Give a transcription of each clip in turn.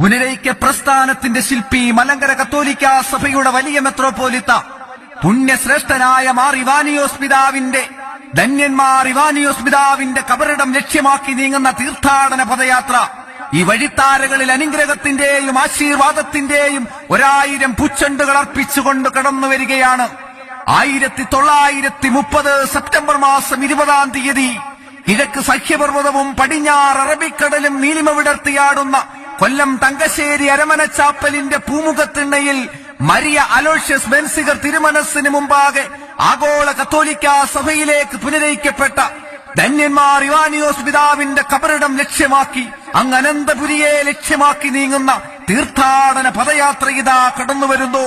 പുനരൈക്യ പ്രസ്ഥാനത്തിന്റെ ശില്പി മലങ്കര കത്തോലിക്ക സഭയുടെ വലിയ മെത്രോപോലിത്ത പുണ്യശ്രേഷ്ഠനായ മാർ ഇവാനിയോസ് പിതാവിന്റെ ധന്യന്മാർ ഇവാനിയോസ് പിതാവിന്റെ കബറിടം ലക്ഷ്യമാക്കി നീങ്ങുന്ന തീർത്ഥാടന പദയാത്ര. ഈ വഴിത്താരകളിൽ അനുഗ്രഹത്തിന്റെയും ആശീർവാദത്തിന്റെയും ഒരായിരം പുച്ചണ്ടുകൾ അർപ്പിച്ചുകൊണ്ട് കടന്നു വരികയാണ്. ആയിരത്തി തൊള്ളായിരത്തി മുപ്പത് സെപ്റ്റംബർ മാസം ഇരുപതാം തീയതി കിഴക്ക് സഖ്യപർവതവും പടിഞ്ഞാറ് അറബിക്കടലും നീലിമ വിടർത്തിയാടുന്ന കൊല്ലം തങ്കശ്ശേരി അരമനച്ചാപ്പലിന്റെ പൂമുഖത്തിണ്ണയിൽ മരിയ അലോഷ്യസ് ബെൻസിഗർ തിരുമനസ്സിന് മുമ്പാകെ ആഗോള കത്തോലിക്ക സഭയിലേക്ക് പുനരയിക്കപ്പെട്ട ധന്യന്മാർ ഇവാനിയോസ് പിതാവിന്റെ കബറിടം ലക്ഷ്യമാക്കി അങ്ങ് അനന്തപുരിയെ ലക്ഷ്യമാക്കി നീങ്ങുന്ന തീർത്ഥാടന പദയാത്ര ഇതാ കടന്നുവരുന്നു.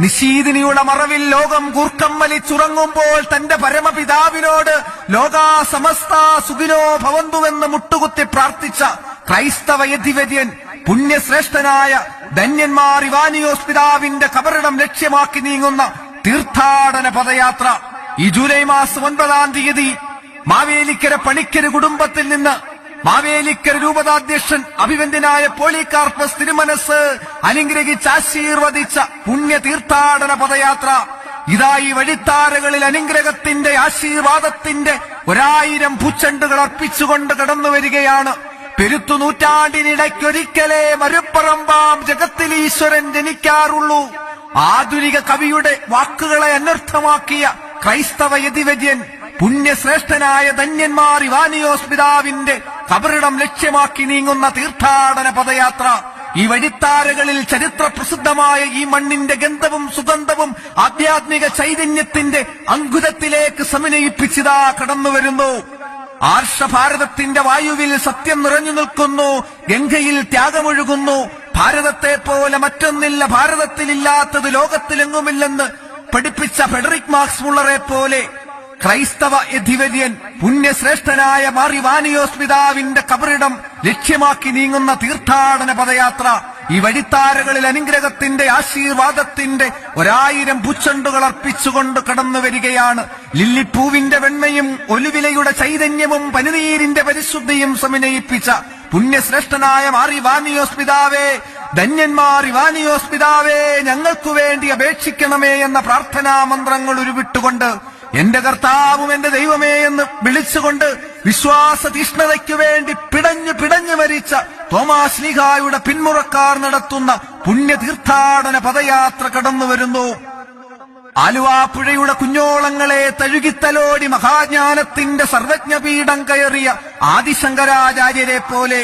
നിശീതിനിയുടെ മറവിൽ ലോകം കൂർക്കം വലിച്ചുറങ്ങുമ്പോൾ തന്റെ പരമപിതാവിനോട് ലോകാ സമസ്ത സുഖിനോ ഭവന്തുവെന്ന് മുട്ടുകുത്തി പ്രാർത്ഥിച്ച ക്രൈസ്തവ യതിവര്യൻ പുണ്യശ്രേഷ്ഠനായ ധന്യന്മാർ ഇവാനിയോസ് പിതാവിന്റെ കബറിടം ലക്ഷ്യമാക്കി നീങ്ങുന്ന തീർത്ഥാടന പദയാത്ര. ഈ ജൂലൈ മാസം ഒൻപതാം തീയതി മാവേലിക്കര പണിക്കര് കുടുംബത്തിൽ നിന്ന് മാവേലിക്കര രൂപതാധ്യക്ഷൻ അഭിവന്ദ്യനായ പോളികാർപ്പസ് തിരുമനസ് അനുഗ്രഹിച്ച് ആശീർവദിച്ച പുണ്യ തീർത്ഥാടന പദയാത്ര. ഇതാ ഈ വഴിത്താരകളിൽ അനുഗ്രഹത്തിന്റെ ആശീർവാദത്തിന്റെ ഒരായിരം പൂച്ചണ്ടുകൾ അർപ്പിച്ചുകൊണ്ട് കടന്നു വരികയാണ്. പെരുത്തു നൂറ്റാണ്ടിനിടയ്ക്കൊരിക്കലേ മരുപ്പറമ്പാം ജഗത്തിൽ ഈശ്വരൻ ജനിക്കാറുള്ളൂ. ആധുനിക കവിയുടെ വാക്കുകളെ അനർത്ഥമാക്കിയ ക്രൈസ്തവ യതിവര്യൻ പുണ്യശ്രേഷ്ഠനായ ധന്യന്മാർ ഇവാനിയോസ് പിതാവിന്റെ കബറിടം ലക്ഷ്യമാക്കി നീങ്ങുന്ന തീർത്ഥാടന പദയാത്ര. ഈ വഴിത്താരകളിൽ ചരിത്ര പ്രസിദ്ധമായ ഈ മണ്ണിന്റെ ഗന്ധവും സുഗന്ധവും ആധ്യാത്മിക ചൈതന്യത്തിന്റെ അങ്കുരത്തിലേക്ക് സമന്വയിപ്പിച്ചിതാ കടന്നുവരുന്നു ആർഷഭാരതത്തിന്റെ വായുവിൽ സത്യം നിറഞ്ഞു നിൽക്കുന്നു. ഗംഗയിൽ ത്യാഗമൊഴുകുന്നു. ഭാരതത്തെ പോലെ മറ്റൊന്നില്ല ഭാരതത്തിലില്ലാത്തത് ലോകത്തിലെങ്ങുമില്ലെന്ന് പഠിപ്പിച്ച ഫെഡറിക് മാർക്സ് മുള്ളറെ പോലെ ക്രൈസ്തവ യധിവര്യൻ പുണ്യശ്രേഷ്ഠനായ മാറിവാനിയോസ് പിതാവിന്റെ കബറിടം ലക്ഷ്യമാക്കി നീങ്ങുന്ന തീർത്ഥാടന പദയാത്ര ഈ വഴിത്താരകളിൽ അനുഗ്രഹത്തിന്റെ ആശീർവാദത്തിന്റെ ഒരായിരം പുച്ചണ്ടുകൾ അർപ്പിച്ചുകൊണ്ട് കടന്നു വരികയാണ്. ലില്ലിപ്പൂവിന്റെ വെണ്മയും ഒലുവിലയുടെ ചൈതന്യവും പനിനീരിന്റെ പരിശുദ്ധിയും സമന്വയിപ്പിച്ച പുണ്യശ്രേഷ്ഠനായ മാറിവാനിയോസ് പിതാവേ ധന്യന്മാർ ഇവാനിയോസ് പിതാവേ ഞങ്ങൾക്കു വേണ്ടി അപേക്ഷിക്കണമേ എന്ന പ്രാർത്ഥനാ മന്ത്രങ്ങൾ ഉരുവിട്ടുകൊണ്ട് എന്റെ കർത്താവും എന്റെ ദൈവമേ എന്ന് വിളിച്ചുകൊണ്ട് വിശ്വാസ തീഷ്ണതയ്ക്കു വേണ്ടി പിടഞ്ഞു പിടഞ്ഞു മരിച്ച തോമാസ് ലീഹായുടെ പിന്മുറക്കാർ നടത്തുന്ന പുണ്യ തീർത്ഥാടന പദയാത്ര കടന്നു വരുന്നു. ആലുവാപ്പുഴയുടെ കുഞ്ഞോളങ്ങളെ തഴുകിത്തലോടി മഹാജ്ഞാനത്തിന്റെ സർവജ്ഞപീഠം കയറിയ ആദിശങ്കരാചാര്യരെ പോലെ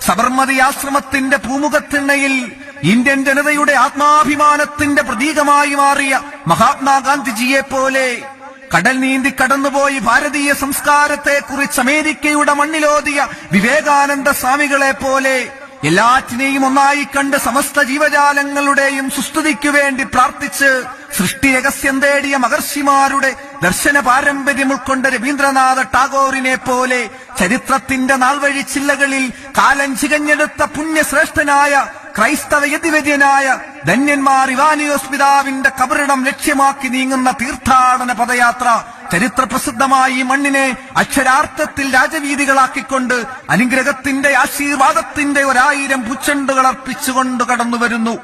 സബർമതി ആശ്രമത്തിന്റെ പൂമുഖത്തിണ്ണയിൽ ഇന്ത്യൻ ജനതയുടെ ആത്മാഭിമാനത്തിന്റെ പ്രതീകമായി മാറിയ മഹാത്മാഗാന്ധിജിയെ പോലെ കടൽ നീന്തി കടന്നുപോയി ഭാരതീയ സംസ്കാരത്തെ കുറിച്ച് അമേരിക്കയുടെ മണ്ണിലോതിയ വിവേകാനന്ദ സ്വാമികളെ പോലെ എല്ലാറ്റിനെയും ഒന്നായി കണ്ട് സമസ്ത ജീവജാലങ്ങളുടെയും സുസ്തുതിക്കു വേണ്ടി പ്രാർത്ഥിച്ച് സൃഷ്ടി രഹസ്യം തേടിയ മഹർഷിമാരുടെ ദർശന പാരമ്പര്യം ഉൾക്കൊണ്ട രവീന്ദ്രനാഥ ടാഗോറിനെ പോലെ ചരിത്രത്തിന്റെ നാൾവഴി ചില്ലകളിൽ കാലം ചികഞ്ഞെടുത്ത പുണ്യശ്രേഷ്ഠനായ ക്രൈസ്തവ യതിവര്യനായ ധന്യന്മാർ ഇവാനിയോസ് പിതാവിന്റെ കബറിടം ലക്ഷ്യമാക്കി നീങ്ങുന്ന തീർത്ഥാടന പദയാത്ര ചരിത്ര പ്രസിദ്ധമായി മണ്ണിനെ അക്ഷരാർത്ഥത്തിൽ രാജവീതികളാക്കിക്കൊണ്ട് അനുഗ്രഹത്തിന്റെ ആശീർവാദത്തിന്റെ ഒരായിരം പുച്ചണ്ടുകൾ അർപ്പിച്ചുകൊണ്ട് കടന്നു വരുന്നു